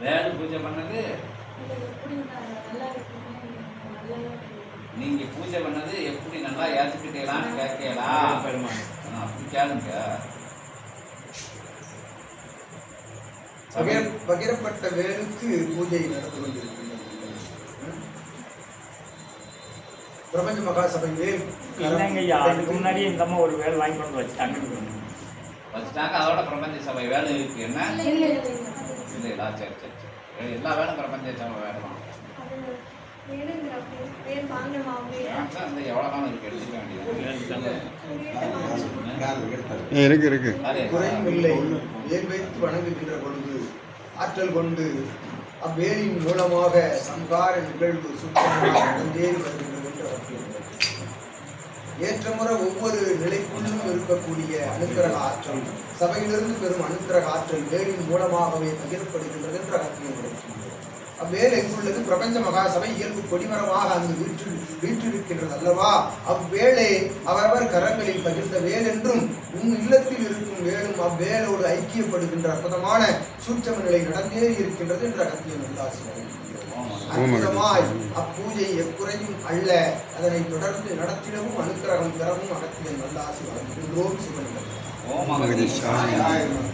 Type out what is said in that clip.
வேலை பூஜை பண்ணது. நீங்க பூஜை பண்ணது எப்படி நல்லா ஏத்துக்கிட்டீங்களான்னு கேட்கலாம் பெருமாள். அப்படி கேளுங்க. பகிர- பகிரப்பட்ட வேலுக்கு பூஜை நடந்து கொண்டிருக்கின்றது? பிரபஞ்ச மகாசபை வேல் இல்லைங்க ஐயா அதுக்கு முன்னாடியே இந்த அம்மா ஒரு வேலை வாங்கி கொண்டு வச்சுட்டாங்க வச்சுட்டாங்க அதோட பிரபஞ்ச சபை வேலை இருக்கு என்ன? இல்லை, இல்லைங்களா சரி சரி சரி. எல்லா வேலும் பிரபஞ்ச சபை வேலை தான் அது வேணுங்கிற அப்படி. வேறு வாங்கணுமா அவங்க? ஆக்சுவலா வந்து எவ்வளவு நாள் இருக்கு இருக்கு இல்லை வேல் வைத்து வணங்குகின்ற பொழுது ஆற்றல் கொண்டு அவ்வேலின் மூலமாக சங்கார நிகழ்வு வருகின்றது என்ற வாக்கியம். ஏற்றமுறை ஒவ்வொரு நிலைக்குள்ளும் இருக்கக்கூடிய அனுக்கிரக ஆற்றல் சபையிலிருந்து பெறும் அனுக்கிரக ஆற்றல் வேலின் மூலமாகவே பகிரப்படுகின்றது என்ற வாக்கியம் கிடைக்கின்றது. அவ்வேல் எங்குள்ளது பிரபஞ்ச மகாசபை இயல்பு கொடிமரமாக அங்கு வீற்று வீற்றிருக்கின்றது அல்லவா? அவ்வேளை அவரவர் கரங்களில் பகிர்ந்த வேல் என்றும் உன் இல்லத்தில் இருக்கும் வேலும் அவ்வேலோடு ஐக்கியப்படுகின்ற அற்புதமான சூட்சம நிலை நடந்தே இருக்கின்றது என்ற அகத்தியம் உல்லாசியம் அற்புதமாய் அப்பூஜை எக்குறையும் அல்ல. அதனை தொடர்ந்து நடத்திடவும் அனுக்கிரகம் பெறவும் அகத்தியம் நல்லாசி வழங்குகின்றோம் சிவனிடம். ஓம் ஆயிரம்.